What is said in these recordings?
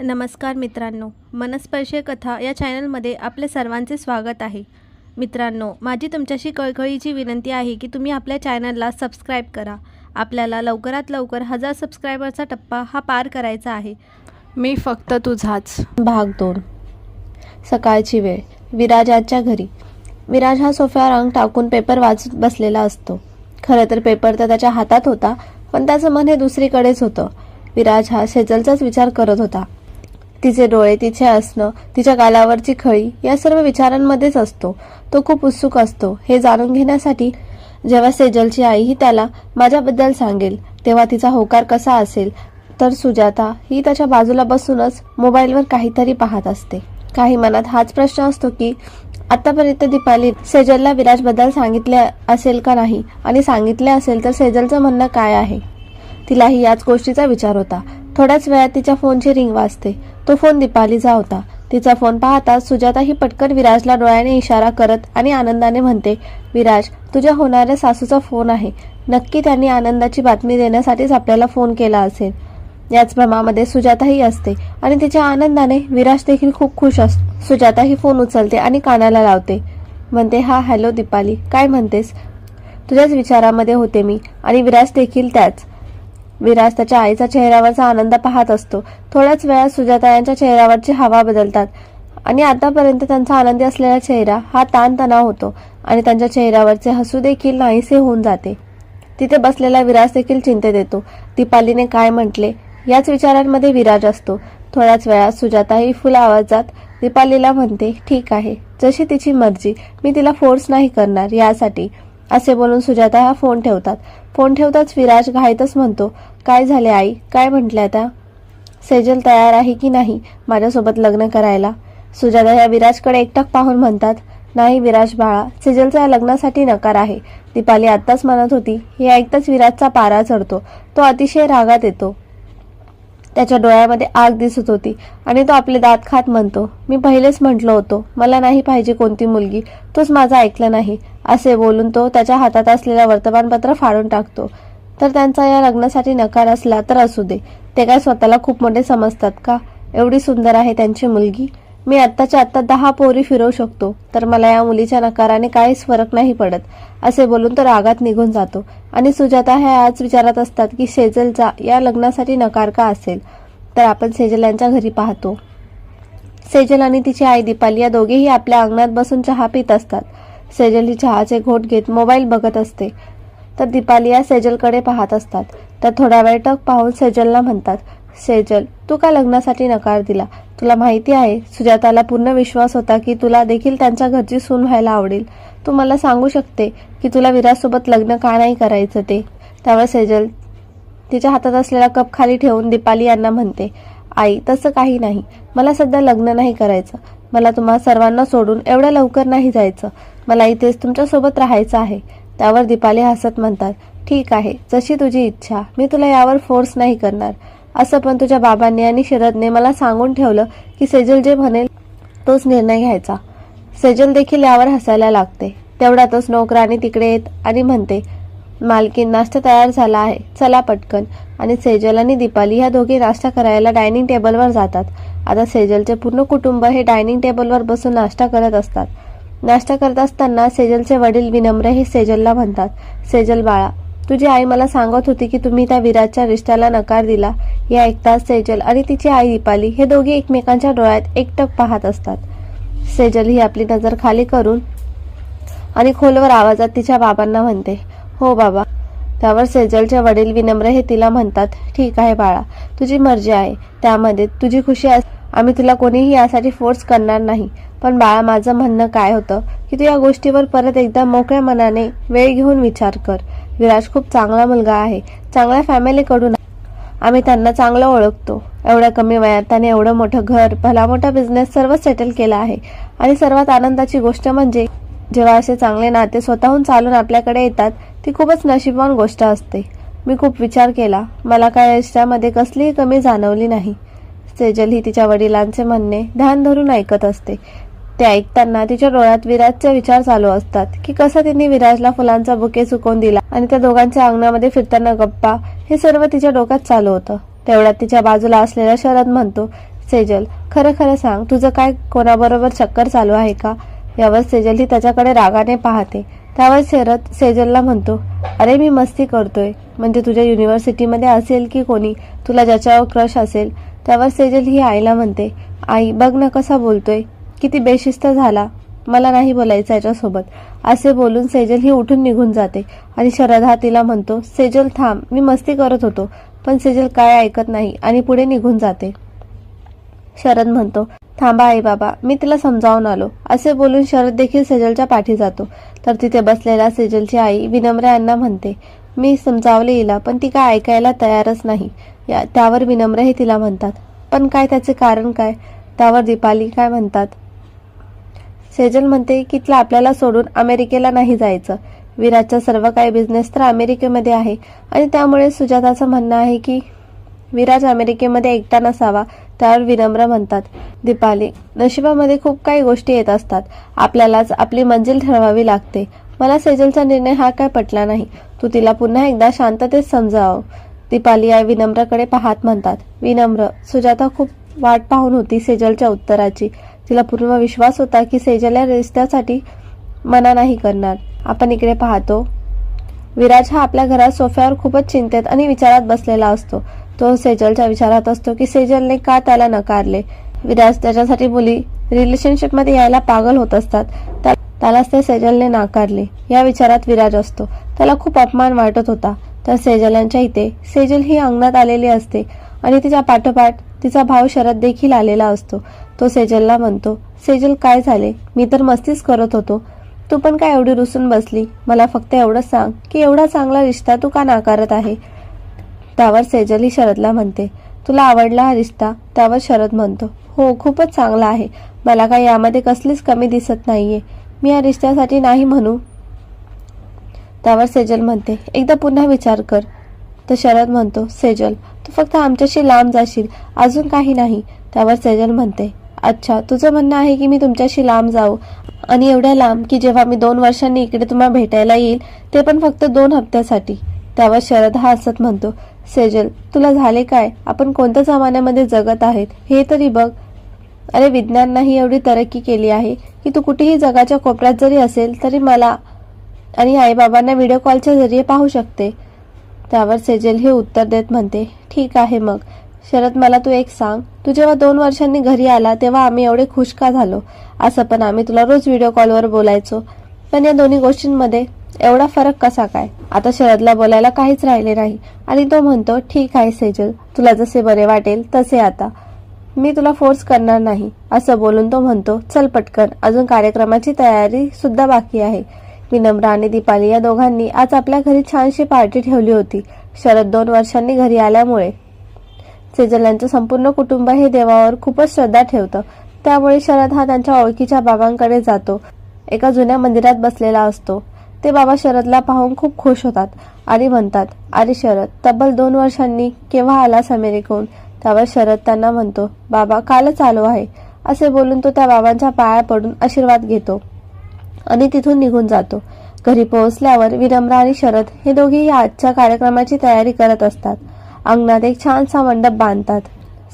नमस्कार मित्रांनो मनस्पर्शी कथा या चॅनलमध्ये आपले सर्वांचे स्वागत आहे. मित्रांनो माझी तुमच्याशी कळकळीची विनंती आहे की तुम्ही आपल्या चॅनलला सबस्क्राईब करा. आपल्याला लवकरात लवकर हजार सबस्क्रायबरचा टप्पा हा पार करायचा आहे. मी फक्त तुझाच. भाग दोन. सकाळची वेळ. विराज यांच्या घरी. विराज हा सोफ्यावर अंग टाकून पेपर वाचत बसलेला असतो. खरं तर पेपर तर त्याच्या हातात होता पण त्याचं मन हे दुसरीकडेच होतं. विराज हा सेजलचाच विचार करत होता. तिचे डोळे तिचे असणं तिच्या गालावरची खळी या सर्व विचारांमध्येच असतो. तो खूप उत्सुक असतो. हे जाणून घेण्यासाठी जेव्हा सेजलची आई ही त्याला माझ्याबद्दल सांगेल तेव्हा तिचा होकार कसा असेल तर सुजाता ही त्याच्या बाजूला बसूनच मोबाईलवर काहीतरी पाहत असते. काही मनात हाच प्रश्न असतो की आतापर्यंत दीपाली सेजलला विराजबद्दल सांगितले असेल का नाही? आणि सांगितले असेल तर सेजलचं म्हणणं काय आहे? तिलाही याच गोष्टीचा विचार होता. थोड्याच वेळात तिच्या फोनची रिंग वाजते. तो फोन दीपालीचा होता. तिचा फोन पाहता सुजाता ही पटकन विराजला डोळ्याने इशारा करत आणि आनंदाने म्हणते विराज तुझ्या होणाऱ्या सासूचा फोन आहे. नक्की त्यांनी आनंदाची बातमी देण्यासाठीच आपल्याला फोन केला असेल. याच भ्रमामध्ये सुजाताही असते आणि तिच्या आनंदाने विराज देखील खूप खुश असतो सुजाता ही फोन उचलते आणि कानाला लावते. म्हणते हा हॅलो दीपाली. काय म्हणतेस? तुझ्याच विचारामध्ये होते मी आणि विराज देखील त्याच. विराज त्याच्या आईचा चेहऱ्यावरचा आनंद पाहत असतो. थोड्याच वेळात सुजाता यांच्या चेहऱ्यावरची हवा बदलतात. आणि आतापर्यंत त्यांचा आनंदी असलेला चेहरा हा ताणतणाव होतो आणि त्यांच्या चेहऱ्यावरचे हसू देखील नाहीसे होऊन जाते. तिथे बसलेला विराज देखील चिंतेत येतो. दीपालीने काय म्हटले? याच विचारांमध्ये विराज असतो. थोड्याच वेळात सुजाता ही फुल आवाजात दीपालीला म्हणते ठीक आहे. जशी तिची मर्जी. मी तिला फोर्स नाही करणार यासाठी. असे बोलून सुजाता हा फोन ठेवतात. फोन ठेवताच विराज घाईतच म्हणतो काय झाले आई? काय म्हटलं आता? सेजल तयार आहे की नाही? माझ्यासोबत लग्न करायला. सुजाता या विराजकडे एकटक पाहून म्हणतात नाही विराज बाळा सेजलचा या लग्नासाठी नकार आहे. दीपाली आत्ताच म्हणत होती हे ऐकताच विराजचा पारा चढतो. तो अतिशय रागात येतो. त्याच्या डोळ्यामध्ये आग दिसत होती आणि तो आपले दात खात म्हणतो मी पहिलेच म्हटलो होतो मला नाही पाहिजे कोणती मुलगी. तोच माझा ऐकलं नाही. असे बोलून तो त्याच्या हातात असलेलं वर्तमानपत्र फाडून टाकतो. तर त्यांचा या लग्नासाठी नकार असला तर असू दे. ते काय स्वतःला खूप मोठे समजतात का? एवढी सुंदर आहे त्यांची मुलगी. मी आत्ताच्या आत्ता दहा पोरी फिरवू शकतो तर मला या मुलीच्या नकाराने काहीच फरक नाही पडत असे बोलून तर रागात निघून जातो. आणि सुजाता ह्या आज विचारात असतात की सेजलचा या लग्नासाठी नकार का असेल? तर आपण सेजल यांच्या घरी पाहतो. सेजल आणि तिची आई दीपाली या दोघेही आपल्या अंगणात बसून चहा पित असतात. सेजल ही चहाचे घोट घेत मोबाईल बघत असते. तर दीपाली या सेजलकडे पाहत असतात. तर थोडा वेळ टक पाहून सेजलला म्हणतात सेजल तू का लग्नासाठी नकार दिला? तुला माहिती आहे सुजाताला पूर्ण विश्वास होता की तुला देखील त्यांच्या घरची सून व्हायला आवडेल. तू मला सांगू शकते की तुला विराजसोबत लग्न का नाही करायचं ते? त्यावर सेजल तिच्या हातात असलेला कप खाली ठेवून दीपाली यांना म्हणते आई तसं काही नाही. मला सध्या लग्न नाही करायचं. मला तुम्हा सर्वांना सोडून एवढ्या लवकर नाही जायचं. मला इथेच तुमच्यासोबत राहायचं आहे. त्यावर दीपाली हसत म्हणतात ठीक आहे जशी तुझी इच्छा. मी तुला यावर फोर्स नाही करणार. असं पण तुझ्या बाबांनी आणि शरदने मला सांगून ठेवलं की सेजल जे म्हणेल तोच निर्णय घ्यायचा. सेजल देखील यावर हसायला लागते. तेवढ्यातच नोकरानी तिकडे येत आणि म्हणते मालकीन नाश्ता तयार झाला आहे. चला पटकन. आणि सेजल आणि दीपाली ह्या दोघी नाश्ता करायला डायनिंग टेबलवर जातात. आता सेजलचे पूर्ण कुटुंब हे डायनिंग टेबलवर बसून नाश्ता करत असतात. नाश्ता करत असताना सेजलचे वडील विनम्र हे सेजलला म्हणतात सेजल बाळा तुझी आई मला सांगत होती की तुम्ही त्या विराजच्या रिश्त्याला नकार दिला. या ऐकताच सेजल आणि तिची आई दीपाली हे दोघे एकमेकांच्या डोळ्यात एकटक पाहत असतात. सेजल ही आपली नजर खाली करून आणि खोलवर आवाजात तिच्या बाबांना म्हणते हो बाबा. त्यावर सेजलचे वडील विनम्र हे तिला म्हणतात ठीक आहे बाळा तुझी मर्जी आहे. त्यामध्ये तुझी खुशी अस आम्ही तुला कोणीही यासाठी फोर्स करणार नाही. पण बाळा माझं म्हणणं काय होतं? की तू या गोष्टीवर परत एकदा मोकळ्या मनाने वेळ घेऊन विचार कर. विराज खूप चांगला मुलगा आहे. चांगल्या फॅमिलीकडून आम्ही त्यांना चांगलं ओळखतो. एवढ्या कमी वयात त्याने एवढं मोठं घर भला मोठा बिझनेस सर्व सेटल केला आहे. आणि सर्वात आनंदाची गोष्ट म्हणजे जेव्हा असे चांगले नाते स्वतःहून चालून आपल्याकडे येतात ती खूपच नशीबवान गोष्ट असते. मी खूप विचार केला. मला काय रिश्त्यामध्ये कसलीही कमी जाणवली नाही. सेजल ही तिच्या वडिलांचे म्हणणे ध्यान धरून ऐकत असते. ते ऐकताना तिच्या डोळ्यात विराजचे विचार चालू असतात की कसा तिने विराजला फुलांचा बुके सुकवून दिला आणि त्या दोघांच्या अंगणामध्ये फिरताना गप्पा हे सर्व तिच्या डोक्यात चालू होतं. तेवढ्यात तिच्या बाजूला असलेला शरद म्हणतो सेजल खरं खरं सांग तुझं काय कोणाबरोबर चक्कर चालू आहे का? यावर सेजल ही त्याच्याकडे रागाने पाहते. त्यावर शरद सेजलला म्हणतो अरे मी मस्ती करतोय. म्हणजे तुझ्या युनिव्हर्सिटीमध्ये असेल की कोणी? तुला ज्याच्यावर क्रश असेल त्यावर सेजल ही आईला म्हणते आई बघ ना कसा बोलतोय. किती बेशिस्त झाला. मला नाही बोलायचं याच्यासोबत. असे बोलून सेजल ही उठून निघून जाते आणि शरद हा तिला म्हणतो सेजल थांब. मी मस्ती करत होतो पण सेजल काय ऐकत नाही आणि पुढे निघून जाते. शरद म्हणतो थांबा आई बाबा मी तिला समजावून आलो. असे बोलून शरद देखील सेजलच्या पाठी जातो. तर तिथे बसलेल्या सेजलची आई विनम्र यांना म्हणते मी समजावले हिला पण ती काय ऐकायला तयारच नाही. या त्यावर विनम्र हे तिला म्हणतात. पण काय त्याचे कारण काय? त्यावर दीपाली काय म्हणतात? सेजल म्हणते की तिला आपल्याला सोडून अमेरिकेला नाही जायचं. विराजचा सर्व काही बिझनेस तर अमेरिकेमध्ये आहे. आणि त्यामुळे सुजाताचं म्हणणं आहे की विराज अमेरिकेमध्ये एकटा नसावा त्यावर विनम्र म्हणतात. दीपाली नशिबामध्ये खूप काही गोष्टी येत असतात. आपल्यालाच आपली मंजिल ठरवावी लागते. मला सेजलचा निर्णय हा काय पटला नाही. तू तिला पुन्हा एकदा शांततेत समजाव. दीपाली या विनम्रकडे पाहत म्हणतात विनम्र. सुजाता खूप वाट पाहून होती सेजलच्या उत्तराची. तिला पूर्ण विश्वास होता की सेजल या रिश्त्यासाठी मना नाही करणार. आपण इकडे पाहतो. विराज हा आपल्या घरात सोफ्यावर खूपच चिंतेत आणि विचारात बसलेला असतो. तो सेजलच्या विचारात असतो की सेजलने का त्याला नकारले? विराज त्याच्यासाठी मुली रिलेशनशिपमध्ये यायला पागल होत असतात. त्या- त्यालाच ते सेजलने नाकारले. या विचारात विराज असतो. त्याला खूप अपमान वाटत होता. तर सेजलांच्या इथे सेजल ही अंगणात आलेली असते आणि तिच्या पाठोपाठ तिचा भाव शरद देखील आलेला असतो. तो सेजलला म्हणतो सेजल काय झाले? मी तर मस्तीच करत होतो. तू पण काय एवढी रुसून बसली? मला फक्त एवढंच सांग की एवढा चांगला रिश्ता तू का नाकारत आहे? त्यावर सेजल ही शरदला म्हणते तुला आवडला हा रिश्ता? त्यावर शरद म्हणतो हो खूपच चांगला आहे. मला काय यामध्ये कसलीच कमी दिसत नाहीये. मी या रिश्त्यासाठी नाही म्हणू. त्यावर सेजल म्हणते एकदा पुन्हा विचार कर. तर शरद म्हणतो सेजल तू फक्त आमच्याशी लांब जाशील अजून काही नाही. त्यावर सेजल म्हणते अच्छा तुझं म्हणणं आहे की मी तुमच्याशी लांब जाऊ आणि एवढ्या लांब की जेव्हा मी दोन वर्षांनी इकडे तुम्हाला भेटायला येईल ते पण फक्त दोन हप्त्यासाठी. त्यावर शरद हा हसत म्हणतो सेजल तुला झाले काय? आपण कोणत्या जमान्यामध्ये जगत आहेत? हे तरी बघ. अरे विज्ञाननाही एवढी तरक्की केली आहे की तू कुठेही जगाच्या कोपऱ्यात जरी असेल तरी मला आणि आईबाबांना व्हिडिओ कॉलच्या जरिये पाहू शकते. त्यावर सेजल हे उत्तर देत म्हणते ठीक आहे मग. शरद मला तू एक सांग. तू जेव्हा दोन वर्षांनी घरी आला तेव्हा आम्ही एवढे खुश का झालो. असं पण आम्ही तुला रोज व्हिडिओ कॉलवर बोलायचो. पण या दोन्ही गोष्टींमध्ये एवढा फरक कसा काय? आता शरदला बोलायला काहीच राहिले नाही. आणि तो म्हणतो ठीक आहे सेजल. तुला जसे बरे वाटेल तसे आता. मी तुला फोर्स करणार नाही असं बोलून तो म्हणतो चल पटकन अजून कार्यक्रमाची तयारी सुद्धा बाकी आहे. विनम्र आणि दीपाली या दोघांनी आज आपल्या घरी छानशी पार्टी ठेवली होती. शरद दोन वर्षांनी घरी आल्यामुळे सेजल यांचं संपूर्ण कुटुंब हे देवावर खूपच श्रद्धा ठेवतं. त्यामुळे शरद हा त्यांच्या ओळखीच्या बाबांकडे जातो. एका जुन्या मंदिरात बसलेला असतो. ते बाबा शरदला पाहून खूप खुश होतात आणि म्हणतात अरे शरद तब्बल दोन वर्षांनी केव्हा आलास अमेरिकेहून? त्यावर शरद त्यांना म्हणतो बाबा कालच आलो आहे. असे बोलून तो त्या बाबांच्या पाया पडून आशीर्वाद घेतो आणि तिथून निघून जातो. घरी पोहोचल्यावर विनम्र आणि शरद हे दोघेही आजच्या कार्यक्रमाची तयारी करत असतात. अंगणात एक छानसा मंडप बांधतात.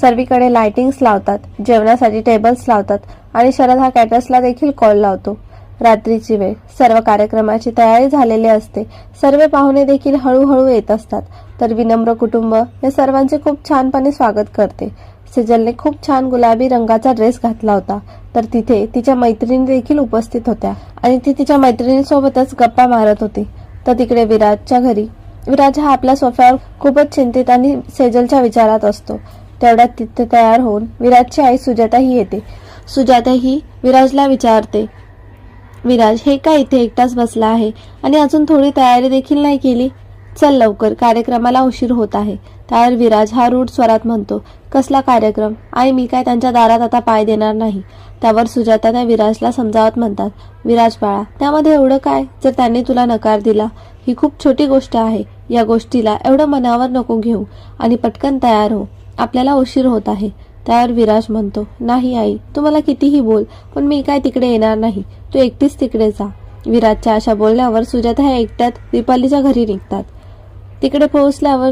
सर्वीकडे लाइटिंग्स लावतात जेवणासाठी टेबल्स लावतात आणि शरद हा कॅटर्सला देखील कॉल लावतो. रात्रीची वेळ. सर्व कार्यक्रमाची तयारी झालेली असते. सर्व पाहुणे देखील हळूहळू येत असतात. तर विनम्र कुटुंब या सर्वांचे खूप छानपणे स्वागत करते. सेजलने खूप छान गुलाबी रंगाचा ड्रेस घातला होता. तर तिथे तिच्या मैत्रिणी देखील उपस्थित होत्या आणि ती तिच्या मैत्रिणीसोबतच गप्पा मारत होती. तर तिकडे विराजच्या घरी. विराज हा आपल्या सोफ्यावर खूपच चिंतित आणि सेजलच्या विचारात असतो. तेवढ्यात तिथे तयार होऊन विराजची आई सुजाता ही येते. सुजाता ही विराजला विचारते विराज हे काय इथे एकटाच बसला आहे? आणि अजून थोडी तयारी देखील नाही केली? चल लवकर कार्यक्रमाला उशीर होत आहे. त्यावर विराज हा रूढ स्वरात म्हणतो कसला कार्यक्रम? आई मी काय त्यांच्या दारात आता पाय देणार नाही. त्यावर सुजाता त्या विराजला समजावत म्हणतात विराज बाळा त्यामध्ये एवढं काय? जर त्यांनी तुला नकार दिला ही खूप छोटी गोष्ट आहे. या गोष्टीला एवढं मनावर नको घेऊ आणि पटकन तयार हो. आपल्याला उशीर होत आहे. त्यावर विराज म्हणतो नाही आई तू मला कितीही बोल पण मी काय तिकडे येणार नाही. तू एकटीच तिकडे जा. विराजच्या अशा बोलण्यावर सुजाता ह्या एकट्यात दीपालीच्या घरी निघतात. तिकडे पोहोचल्यावर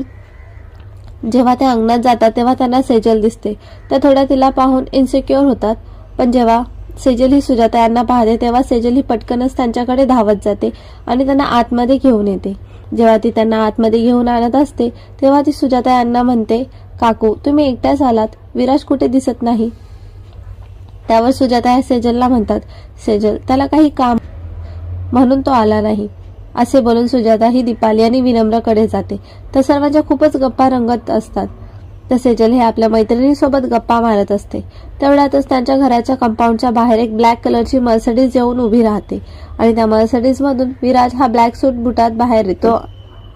जेव्हा ते अंगणात जातात तेव्हा त्यांना सेजल दिसते. त्या थोड्या तिला पाहून इन्सिक्युअर होतात. पण जेव्हा सेजल ही सुजाता यांना पाहते तेव्हा सेजल ही पटकनच त्यांच्याकडे धावत जाते आणि त्यांना आतमध्ये घेऊन येते. जेव्हा ती त्यांना आतमध्ये घेऊन आणत असते तेव्हा ती सुजाता यांना म्हणते काकू तुम्ही एकट्याच आलात. विराज कुठे दिसत नाही. त्यावर सुजाता या सेजलला म्हणतात सेजल त्याला काही काम म्हणून तो आला नाही. असे बोलून सुजाता ही दीपाली आणि विनम्रकडे जाते. तर सर्वांच्या खूपच गप्पा रंगत असतात. तर सेजल हे आपल्या मैत्रिणीसोबत गप्पा मारत असते. तेवढ्यातच त्यांच्या घराच्या कंपाऊंडच्या बाहेर एक ब्लॅक कलरची मर्सडीज येऊन उभी राहते. आणि त्या मर्सडीज मधून विराज हा ब्लॅक सूट बुटात बाहेर येतो.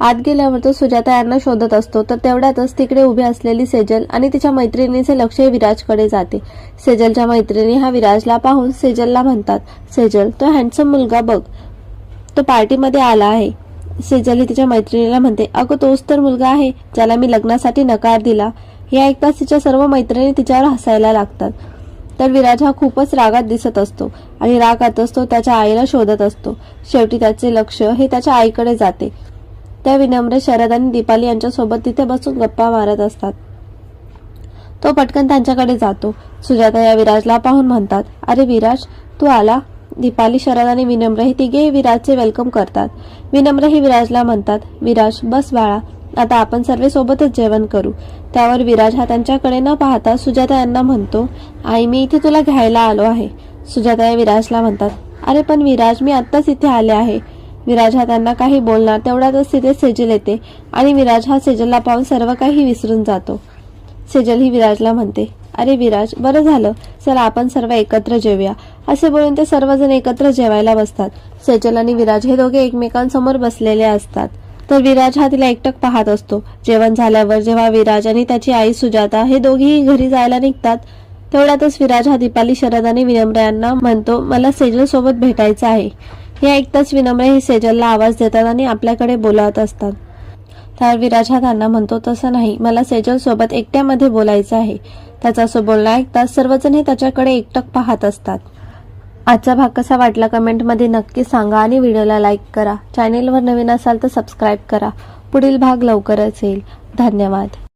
आत गेल्यावर तो सुजाता यांना शोधत असतो. तर तेवढ्यातच तिकडे उभी असलेली सेजल आणि तिच्या मैत्रिणीचे लक्ष विराजकडे जाते. सेजलच्या मैत्रिणी हा विराजला पाहून सेजलला म्हणतात सेजल तो हँडसम मुलगा बघ. तो पार्टीमध्ये आला आहे. सेजल ही तिच्या मैत्रिणीला म्हणते अगं तोच तर मुलगा आहे ज्याला मी लग्नासाठी नकार दिला. हे ऐकताच तिच्या सर्व मैत्रिणी तिच्यावर हसायला लागतात. तर विराज हा खूपच रागात दिसत असतो आणि रागातच तो त्याच्या आईला शोधत असतो. शेवटी त्याचे लक्ष हे त्याच्या आईकडे जाते. त्या विनम्र शरद आणि दीपाली यांच्यासोबत तिथे बसून गप्पा मारत असतात. तो पटकन त्यांच्याकडे जातो. सुजाता या विराजला पाहून म्हणतात अरे विराज तू आला? दीपाली शरद आणि विनम्र हे तिघेही विराजचे वेलकम करतात. विनम्र ही विराजला म्हणतात विराज बस बाळा आता आपण सर्व सोबतच जेवण करू. त्यावर विराज हा त्यांच्याकडे न पाहता सुजाता यांना म्हणतो आई मी इथे तुला घ्यायला आलो आहे. सुजाता या विराजला म्हणतात अरे पण विराज मी आत्ताच इथे आले आहे. विराज हा त्यांना काही बोलणार तेवढ्यातच तिथे सेजल येते आणि विराज हा सेजलला पाहून सर्व काही विसरून जातो. सेजल ही विराजला म्हणते अरे विराज बरं झालं. चला आपण सर्व एकत्र जेवूया असे बोलून ते सर्वजण एकत्र जेवायला बसतात. सेजल आणि विराज हे दोघे एकमेकांसमोर बसलेले असतात. तर विराज हा तिला एकटक पाहत असतो. जेवण झाल्यावर जेव्हा विराज आणि त्याची आई सुजाता हे दोघेही घरी जायला निघतात तेवढ्यातच विराज हा दीपाली शरद आणि विनम्र यांना म्हणतो मला सेजल सोबत भेटायचं आहे. हे ऐकताच विनम्र हे सेजलला आवाज देतात आणि आपल्याकडे बोलावत असतात. तर विराज हा त्यांना म्हणतो तसं नाही. मला सेजल सोबत एकट्यामध्ये बोलायचं आहे. त्याचं असं बोलणं ऐकताच सर्वजण हे त्याच्याकडे एकटक पाहत असतात. आजचा भाग कसा वाटला कमेंटमध्ये नक्की सांगा आणि व्हिडिओला लाईक करा. चॅनेलवर नवीन असाल तर सबस्क्राईब करा. पुढील भाग लवकरच येईल. धन्यवाद.